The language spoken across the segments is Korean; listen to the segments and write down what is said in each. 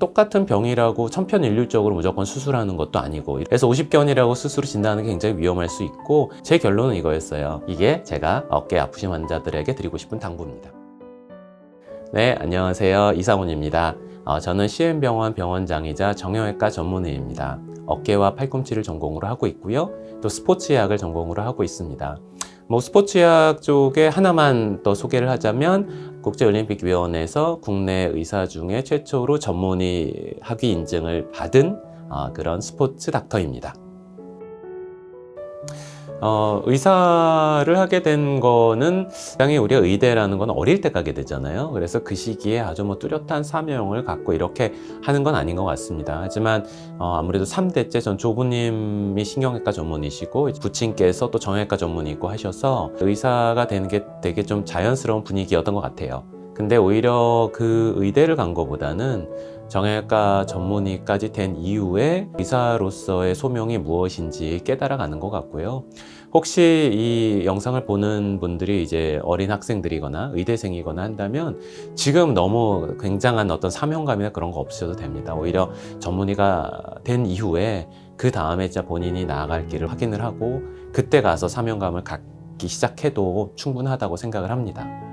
똑같은 병이라고 천편일률적으로 무조건 수술하는 것도 아니고 그래서 50견이라고 스스로 진단하는 게 굉장히 위험할 수 있고 제 결론은 이거였어요. 이게 제가 어깨 아프신 환자들에게 드리고 싶은 당부입니다. 네, 안녕하세요. 이상훈입니다. 어, 저는 CM병원 병원장이자 정형외과 전문의입니다. 어깨와 팔꿈치를 전공으로 하고 있고요. 또 스포츠의학을 전공으로 하고 있습니다. 뭐 스포츠의학 쪽에 하나만 더 소개를 하자면 국제올림픽위원회에서 국내 의사 중에 최초로 전문의 학위 인증을 받은 어, 그런 스포츠 닥터입니다. 어, 의사를 하게 된 거는 당연히 우리가 의대라는 건 어릴 때 가게 되잖아요. 그래서 그 시기에 아주 뭐 뚜렷한 사명을 갖고 이렇게 하는 건 아닌 것 같습니다. 하지만 어, 아무래도 3대째 전 조부님이 신경외과 전문이시고 부친께서 또 정형외과 전문이고 하셔서 의사가 되는 게 되게 좀 자연스러운 분위기였던 것 같아요. 근데 오히려 그 의대를 간 거보다는 정형외과 전문의까지 된 이후에 의사로서의 소명이 무엇인지 깨달아가는 것 같고요. 혹시 이 영상을 보는 분들이 이제 어린 학생들이거나 의대생이거나 한다면 지금 너무 굉장한 어떤 사명감이나 그런 거 없으셔도 됩니다. 오히려 전문의가 된 이후에 그 다음에 진짜 본인이 나아갈 길을 확인을 하고 그때 가서 사명감을 갖기 시작해도 충분하다고 생각을 합니다.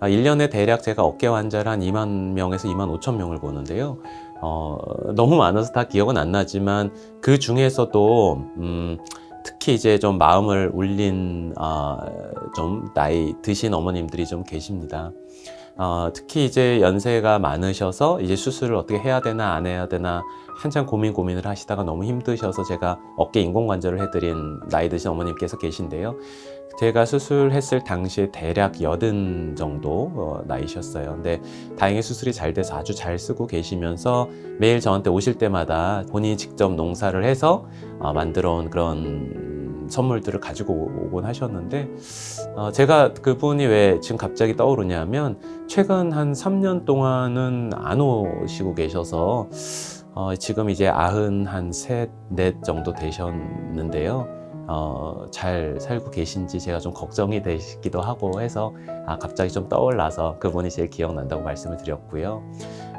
아, 1년에 대략 제가 어깨 환자를 한 2만 명에서 2만 5천 명을 보는데요. 어, 너무 많아서 다 기억은 안 나지만 그 중에서도 음, 특히 이제 좀 마음을 울린 아, 좀 나이 드신 어머님들이 좀 계십니다. 어, 특히 이제 연세가 많으셔서 이제 수술을 어떻게 해야 되나 안 해야 되나 한참 고민 고민을 하시다가 너무 힘드셔서 제가 어깨 인공관절을 해드린 나이 드신 어머님께서 계신데요. 제가 수술했을 당시에 대략 여든 정도 어, 나이셨어요. 근데 다행히 수술이 잘 돼서 아주 잘 쓰고 계시면서 매일 저한테 오실 때마다 본인이 직접 농사를 해서 어, 만들어 온 그런 선물들을 가지고 오곤 하셨는데 어, 제가 그분이 왜 지금 갑자기 떠오르냐면 최근 한 3년 동안은 안 오시고 계셔서 어, 지금 이제 아흔 한 셋, 넷 정도 되셨는데요. 어, 잘 살고 계신지 제가 좀 걱정이 되시기도 하고 해서 아, 갑자기 좀 떠올라서 그분이 제일 기억난다고 말씀을 드렸고요.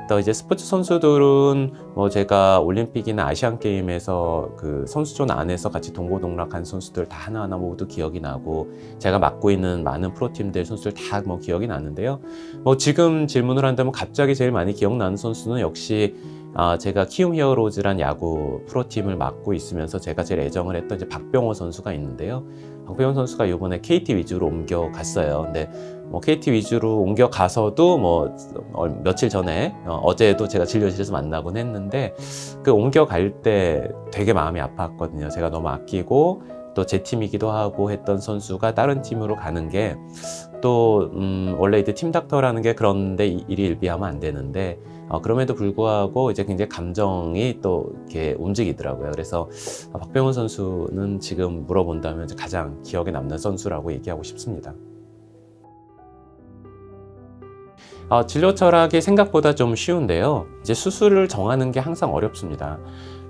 또 이제 스포츠 선수들은 뭐 제가 올림픽이나 아시안 게임에서 그 선수촌 안에서 같이 동고동락한 선수들 다 하나하나 모두 기억이 나고 제가 맡고 있는 많은 프로팀들 선수들 다 뭐 기억이 나는데요. 뭐 지금 질문을 한다면 갑자기 제일 많이 기억나는 선수는 역시 아, 제가 키움 히어로즈란 야구 프로팀을 맡고 있으면서 제가 제일 애정을 했던 이제 박병호 선수가 있는데요. 박병호 선수가 이번에 KT 위주로 옮겨갔어요. 근데 뭐 KT 위주로 옮겨가서도 뭐 어, 며칠 전에 어, 어제도 제가 진료실에서 만나곤 했는데 그 옮겨갈 때 되게 마음이 아팠거든요. 제가 너무 아끼고 또제 팀이기도 하고 했던 선수가 다른 팀으로 가는 게 또 음, 원래 이제 팀 닥터라는 게 그런데 일이 일비하면 안 되는데 어, 그럼에도 불구하고 이제 굉장히 감정이 또 이렇게 움직이더라고요. 그래서 박병훈 선수는 지금 물어본다면 가장 기억에 남는 선수라고 얘기하고 싶습니다. 어, 진료 철학이 생각보다 좀 쉬운데요. 이제 수술을 정하는 게 항상 어렵습니다.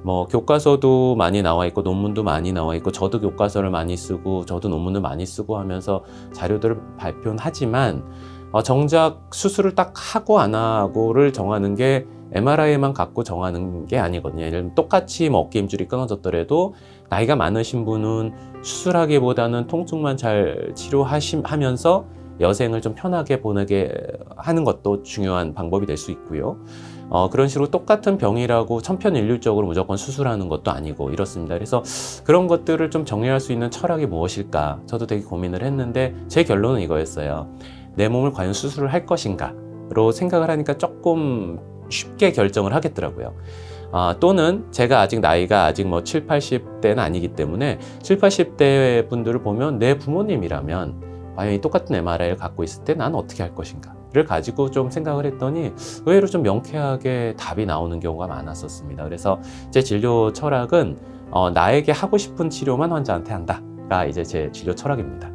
뭐 교과서도 많이 나와 있고 논문도 많이 나와 있고 저도 교과서를 많이 쓰고 저도 논문을 많이 쓰고 하면서 자료들을 발표는 하지만 어, 정작 수술을 딱 하고 안 하고를 정하는 게 MRI만 갖고 정하는 게 아니거든요. 예를 들면 똑같이 뭐 어깨 힘줄이 끊어졌더라도 나이가 많으신 분은 수술하기보다는 통증만 잘 치료하면서 여생을 좀 편하게 보내게 하는 것도 중요한 방법이 될 수 있고요. 어, 그런 식으로 똑같은 병이라고 천편일률적으로 무조건 수술하는 것도 아니고 이렇습니다. 그래서 그런 것들을 좀 정리할 수 있는 철학이 무엇일까? 저도 되게 고민을 했는데 제 결론은 이거였어요. 내 몸을 과연 수술을 할 것인가로 생각을 하니까 조금 쉽게 결정을 하겠더라고요. 아, 또는 제가 아직 나이가 아직 뭐 7, 80대는 아니기 때문에 7, 80대 분들을 보면 내 부모님이라면 과연 이 똑같은 MRI를 갖고 있을 때 난 어떻게 할 것인가? 를 가지고 좀 생각을 했더니 의외로 좀 명쾌하게 답이 나오는 경우가 많았었습니다. 그래서 제 진료 철학은 어, 나에게 하고 싶은 치료만 환자한테 한다가 이제 제 진료 철학입니다.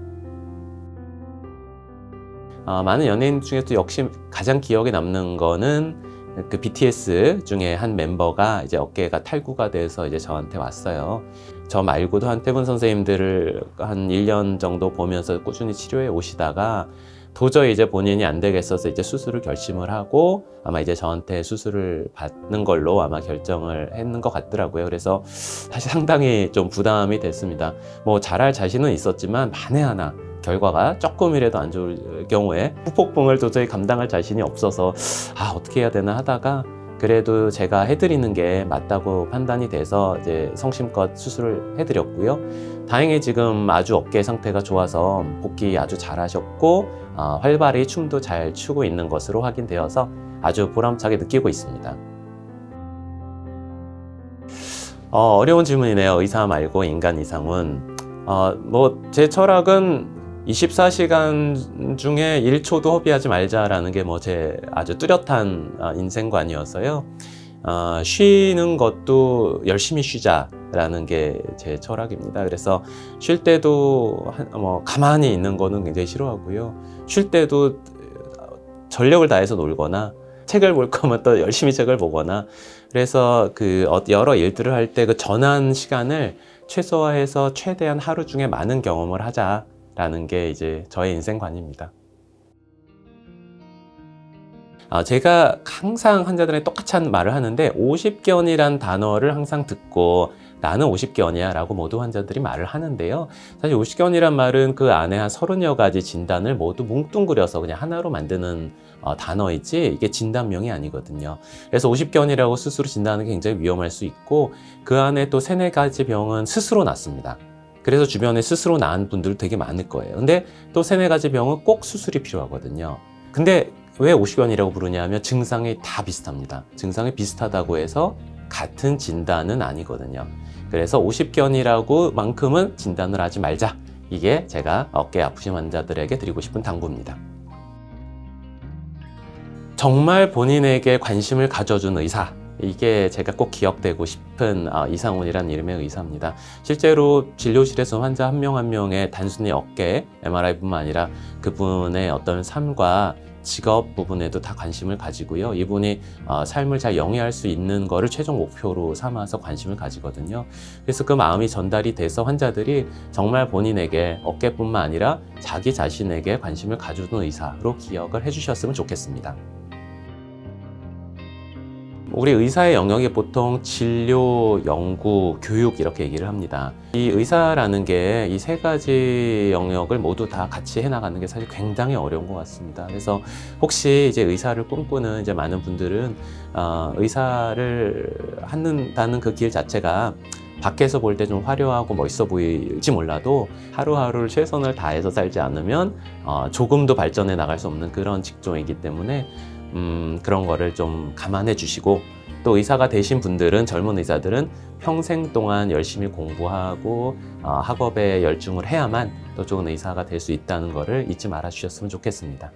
어, 많은 연예인 중에도 역시 가장 기억에 남는 거는 그 BTS 중에 한 멤버가 이제 어깨가 탈구가 돼서 이제 저한테 왔어요. 저 말고도 한 태분 선생님들을 한 1년 정도 보면서 꾸준히 치료해 오시다가 도저히 이제 본인이 안 되겠어서 이제 수술을 결심을 하고 아마 이제 저한테 수술을 받는 걸로 아마 결정을 했는 것 같더라고요. 그래서 사실 상당히 좀 부담이 됐습니다. 뭐 잘할 자신은 있었지만 만에 하나 결과가 조금이라도 안 좋을 경우에 후폭풍을 도저히 감당할 자신이 없어서 아 어떻게 해야 되나 하다가 그래도 제가 해드리는 게 맞다고 판단이 돼서 이제 성심껏 수술을 해드렸고요. 다행히 지금 아주 어깨 상태가 좋아서 복귀 아주 잘하셨고 어, 활발히 춤도 잘 추고 있는 것으로 확인되어서 아주 보람차게 느끼고 있습니다. 어, 어려운 질문이네요. 의사 말고 인간 이상은. 어, 뭐, 제 철학은 24시간 중에 1초도 허비하지 말자라는 게 뭐 제 아주 뚜렷한 어, 인생관이어서요. 어, 쉬는 것도 열심히 쉬자라는 게 제 철학입니다. 그래서 쉴 때도 한- 뭐 가만히 있는 거는 굉장히 싫어하고요. 쉴 때도 전력을 다해서 놀거나 책을 볼 거면 또 열심히 책을 보거나 그래서 그 어- 여러 일들을 할 때 그 전환 시간을 최소화해서 최대한 하루 중에 많은 경험을 하자 라는 게 이제 저의 인생관입니다. 아, 제가 항상 환자들에게 똑같이 한 말을 하는데 50견이란 단어를 항상 듣고 나는 50견이야 라고 모두 환자들이 말을 하는데요. 사실 50견이란 말은 그 안에 한 30여 가지 진단을 모두 뭉뚱그려서 그냥 하나로 만드는 어, 단어이지 이게 진단명이 아니거든요. 그래서 50견이라고 스스로 진단하는 게 굉장히 위험할 수 있고 그 안에 또 세네 가지 병은 스스로 낫습니다. 그래서 주변에 스스로 나은 분들 되게 많을 거예요. 근데 또 세네 가지 병은 꼭 수술이 필요하거든요. 근데 왜 50견이라고 부르냐면 증상이 다 비슷합니다. 증상이 비슷하다고 해서 같은 진단은 아니거든요. 그래서 50견이라고 만큼은 진단을 하지 말자. 이게 제가 어깨 아프신 환자들에게 드리고 싶은 당부입니다. 정말 본인에게 관심을 가져준 의사. 이게 제가 꼭 기억되고 싶은 아, 이상훈이라는 이름의 의사입니다. 실제로 진료실에서 환자 한명한 명의 단순히 어깨 MRI뿐만 아니라 그분의 어떤 삶과 직업 부분에도 다 관심을 가지고요. 이분이 어, 삶을 잘 영위할 수 있는 거를 최종 목표로 삼아서 관심을 가지거든요. 그래서 그 마음이 전달이 돼서 환자들이 정말 본인에게 어깨뿐만 아니라 자기 자신에게 관심을 가주는 의사로 기억을 해주셨으면 좋겠습니다. 우리 의사의 영역이 보통 진료, 연구, 교육 이렇게 얘기를 합니다. 이 의사라는 게 이 세 가지 영역을 모두 다 같이 해나가는 게 사실 굉장히 어려운 것 같습니다. 그래서 혹시 이제 의사를 꿈꾸는 이제 많은 분들은 어, 의사를 하는다는 그 길 자체가 밖에서 볼 때 좀 화려하고 멋있어 보일지 몰라도 하루하루를 최선을 다해서 살지 않으면 어, 조금도 발전해 나갈 수 없는 그런 직종이기 때문에 음, 그런 거를 좀 감안해 주시고 또 의사가 되신 분들은 젊은 의사들은 평생 동안 열심히 공부하고 어, 학업에 열중을 해야만 또 좋은 의사가 될 수 있다는 거를 잊지 말아 주셨으면 좋겠습니다.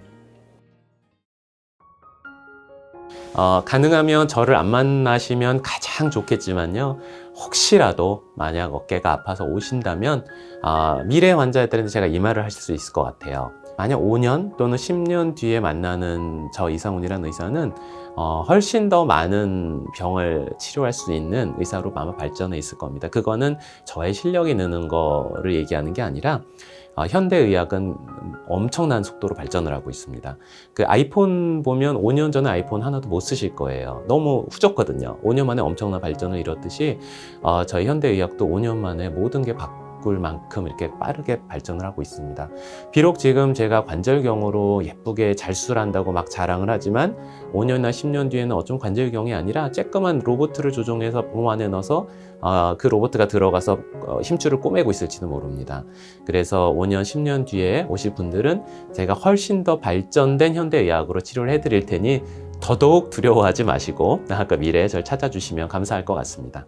어, 가능하면 저를 안 만나시면 가장 좋겠지만요. 혹시라도 만약 어깨가 아파서 오신다면 어, 미래 환자들한테 제가 이 말을 하실 수 있을 것 같아요. 만약 5년 또는 10년 뒤에 만나는 저 이상훈이라는 의사는 어, 훨씬 더 많은 병을 치료할 수 있는 의사로 아마 발전해 있을 겁니다. 그거는 저의 실력이 느는 거를 얘기하는 게 아니라 어, 현대의학은 엄청난 속도로 발전을 하고 있습니다. 그 아이폰 보면 5년 전에 아이폰 하나도 못 쓰실 거예요. 너무 후졌거든요. 5년 만에 엄청난 발전을 이뤘듯이 어, 저희 현대의학도 5년 만에 모든 게 바 꿀 만큼 이렇게 빠르게 발전을 하고 있습니다. 비록 지금 제가 관절경으로 예쁘게 잘 수술한다고 막 자랑을 하지만 5년이나 10년 뒤에는 어쩜 관절경이 아니라 쬐끄만 로봇을 조종해서 몸 안에 넣어서 어, 그 로봇가 들어가서 어, 힘줄을 꼬매고 있을지도 모릅니다. 그래서 5년, 10년 뒤에 오실 분들은 제가 훨씬 더 발전된 현대의학으로 치료를 해드릴 테니 더더욱 두려워하지 마시고 나아가 미래에 절 찾아주시면 감사할 것 같습니다.